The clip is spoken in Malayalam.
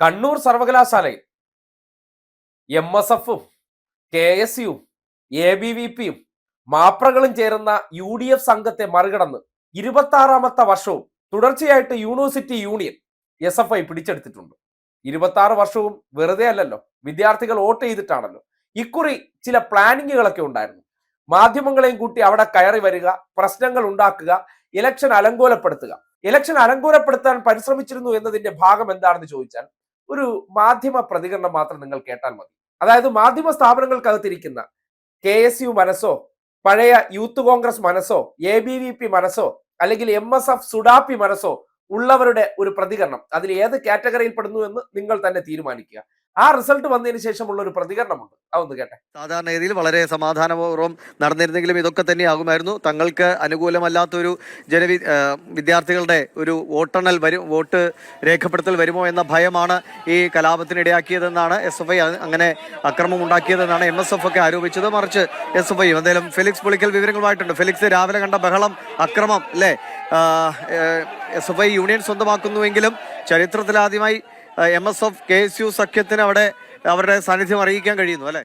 കണ്ണൂർ സർവകലാശാലയിൽ എം എസ് എഫും കെ എസ് യുവും എ ബി വി പിയും മാപ്രകളും ചേരുന്ന യു ഡി എഫ് സംഘത്തെ മറികടന്ന് ഇരുപത്തി ആറാമത്തെ വർഷവും തുടർച്ചയായിട്ട് university union S F I പിടിച്ചെടുത്തിട്ടുണ്ട്. ഇരുപത്തി ആറ് വർഷവും വെറുതെ അല്ലല്ലോ വിദ്യാർത്ഥികൾ വോട്ട് ചെയ്തിട്ടാണല്ലോ. ഇക്കുറി ചില പ്ലാനിങ്ങുകളൊക്കെ ഉണ്ടായിരുന്നു. മാധ്യമങ്ങളെയും കൂട്ടി അവിടെ കയറി വരിക പ്രശ്നങ്ങൾ ഉണ്ടാക്കുക ഇലക്ഷൻ അലങ്കോലപ്പെടുത്തുക. ഇലക്ഷൻ അലങ്കോലപ്പെടുത്താൻ പരിശ്രമിച്ചിരുന്നു എന്നതിന്റെ ഭാഗം എന്താണെന്ന് ചോദിച്ചാൽ ഒരു മാധ്യമ പ്രതികരണം മാത്രം നിങ്ങൾ കേട്ടാൽ മതി. അതായത് മാധ്യമ സ്ഥാപനങ്ങൾക്കകത്തിരിക്കുന്ന കെ എസ് യു മനസ്സോ പഴയ യൂത്ത് കോൺഗ്രസ് മനസ്സോ എ ബി വി പി മനസ്സോ അല്ലെങ്കിൽ എം എസ് എഫ് സുഡാപ്പി മനസ്സോ ഉള്ളവരുടെ ഒരു പ്രതികരണം. അതിൽ ഏത് കാറ്റഗറിയിൽ പെടുന്നു എന്ന് നിങ്ങൾ തന്നെ തീരുമാനിക്കുക. ആ റിസൾട്ട് വന്നതിന് ശേഷമുള്ള ഒരു പ്രതികരണമുണ്ട്. അതൊന്ന് കേട്ടെ. സാധാരണ സാധാരണഗതിയിൽ വളരെ സമാധാനപൂർവം നടന്നിരുന്നെങ്കിലും ഇതൊക്കെ തന്നെയാകുമായിരുന്നു. തങ്ങൾക്ക് അനുകൂലമല്ലാത്തൊരു ജനവി വിദ്യാർത്ഥികളുടെ ഒരു വോട്ടെണ്ണൽ വരും വോട്ട് രേഖപ്പെടുത്തൽ വരുമോ എന്ന ഭയമാണ് ഈ കലാപത്തിനിടയാക്കിയതെന്നാണ് എസ് എഫ് ഐ അങ്ങനെ അക്രമം ഉണ്ടാക്കിയതെന്നാണ് എം എസ് എഫ് ഒക്കെ ആരോപിച്ചത്. മറിച്ച് എസ് എഫ് ഐ എന്തായാലും ഫെലിക്സ് പൊളിക്കൽ വിവരങ്ങളുമായിട്ടുണ്ട്. ഫെലിക്സ് രാവിലെ കണ്ട ബഹളം അക്രമം അല്ലേ? എസ് എഫ് ഐ യൂണിയൻ സ്വന്തമാക്കുന്നുവെങ്കിലും ചരിത്രത്തിലാദ്യമായി M S F K S U സഖ്യത്തിന് അവിടെ അവരുടെ സാന്നിധ്യം അറിയിക്കാൻ കഴിയുന്നു അല്ലെ?